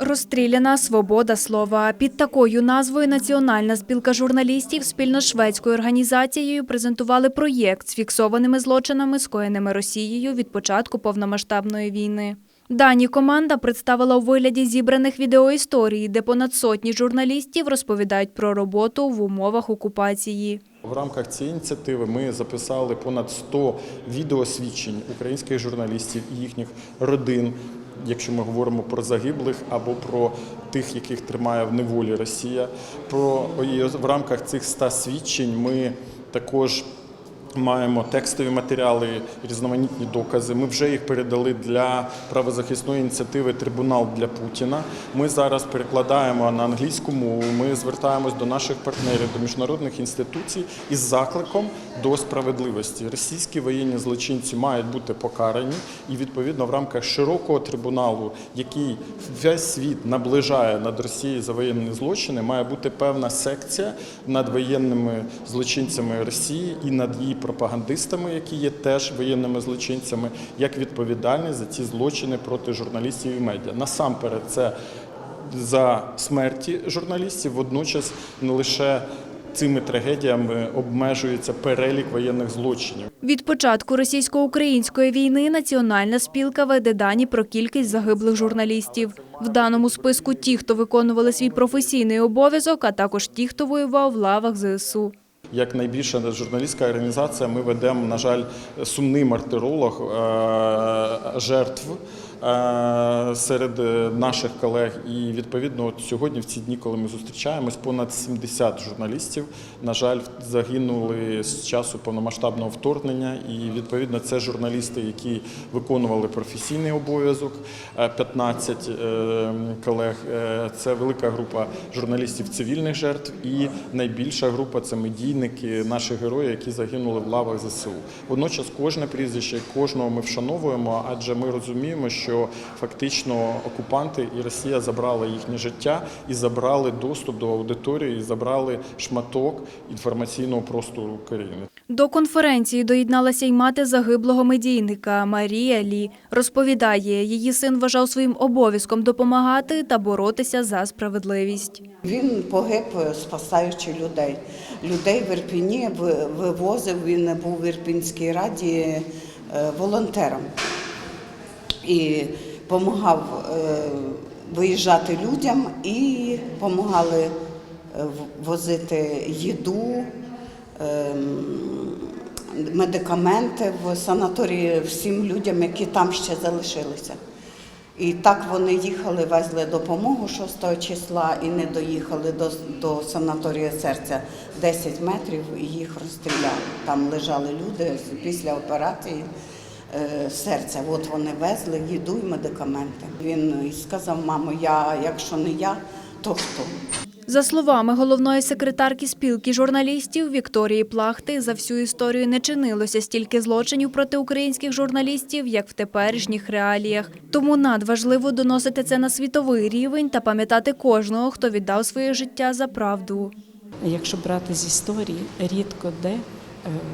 Розстріляна свобода слова. Під такою назвою Національна спілка журналістів спільно з шведською організацією презентували проєкт з фіксованими злочинами, скоєними Росією від початку повномасштабної війни. Дані команда представила у вигляді зібраних відеоісторій, де понад сотні журналістів розповідають про роботу в умовах окупації. В рамках цієї ініціативи ми записали понад 100 відеосвідчень українських журналістів і їхніх родин, якщо ми говоримо про загиблих або про тих, яких тримає в неволі Росія. Про в рамках цих ста свідчень ми також. Маємо текстові матеріали, різноманітні докази. Ми вже їх передали для правозахисної ініціативи Трибунал для Путіна. Ми зараз перекладаємо на англійську мову. Ми звертаємось до наших партнерів, до міжнародних інституцій із закликом до справедливості. Російські воєнні злочинці мають бути покарані, і відповідно в рамках широкого трибуналу, який весь світ наближає над Росією за воєнні злочини, має бути певна секція над воєнними злочинцями Росії і над її пропагандистами, які є теж воєнними злочинцями, як відповідальні за ці злочини проти журналістів і медіа. Насамперед, це за смерті журналістів, водночас не лише цими трагедіями обмежується перелік воєнних злочинів. Від початку російсько-української війни Національна спілка веде дані про кількість загиблих журналістів. В даному списку ті, хто виконували свій професійний обов'язок, а також ті, хто воював в лавах ЗСУ. Як найбільша журналістська організація, ми ведемо, на жаль, сумний мартиролог е, жертв серед е, наших колег. І відповідно, от сьогодні, в ці дні, коли ми зустрічаємось, понад 70 журналістів, на жаль, загинули з часу повномасштабного вторгнення. І відповідно, це журналісти, які виконували професійний обов'язок. Е, 15 е, колег. Е, Це велика група журналістів цивільних жертв, і найбільша група це медійники, наші герої, які загинули в лавах ЗСУ. Водночас кожне прізвище, кожного ми вшановуємо, адже ми розуміємо, що фактично окупанти і Росія забрали їхнє життя і забрали доступ до аудиторії, і забрали шматок інформаційного простору України. До конференції доєдналася й мати загиблого медійника Марія Лі. Розповідає, її син вважав своїм обов'язком допомагати та боротися за справедливість. Він погиб, спасаючи людей. Людей в Ірпіні вивозив, він був в Ірпінській раді е, волонтером і допомагав виїжджати людям і допомагали е, возити їду, ем, медикаменти в санаторії всім людям, які там ще залишилися. І так вони їхали, везли допомогу 6 числа і не доїхали до, до санаторію серця 10 метрів і їх розстріляли. Там лежали люди після операції е, серця. От вони везли їду і медикаменти. Він сказав, мамо, я, якщо не я, то хто? За словами головної секретарки спілки журналістів Вікторії Плахти, за всю історію не чинилося стільки злочинів проти українських журналістів, як в теперішніх реаліях. Тому надважливо доносити це на світовий рівень та пам'ятати кожного, хто віддав своє життя за правду. Якщо брати з історії, рідко де, е,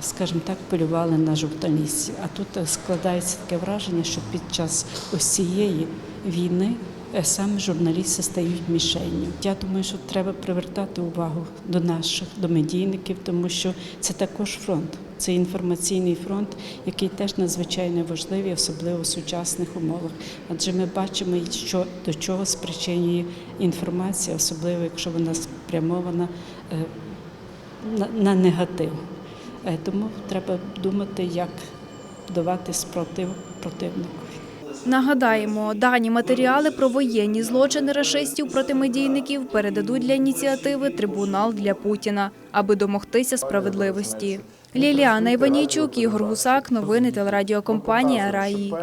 скажімо так, полювали на журналістів. А тут е, складається таке враження, що під час ось цієї війни е, саме журналісти стають мішенню. Я думаю, що треба привертати увагу до наших, до медійників, тому що це також фронт. Це інформаційний фронт, який теж надзвичайно важливий, особливо в сучасних умовах. Адже ми бачимо, що до чого спричинює інформація, особливо якщо вона спрямована е, на, на негатив. Е, Тому треба думати, як давати спротив противнику. Нагадаємо, дані матеріали про воєнні злочини рашистів проти медійників передадуть для ініціативи Трибунал для Путіна, аби домогтися справедливості. Ліліана Іванійчук, Ігор Гусак, новини телерадіокомпанія Раї.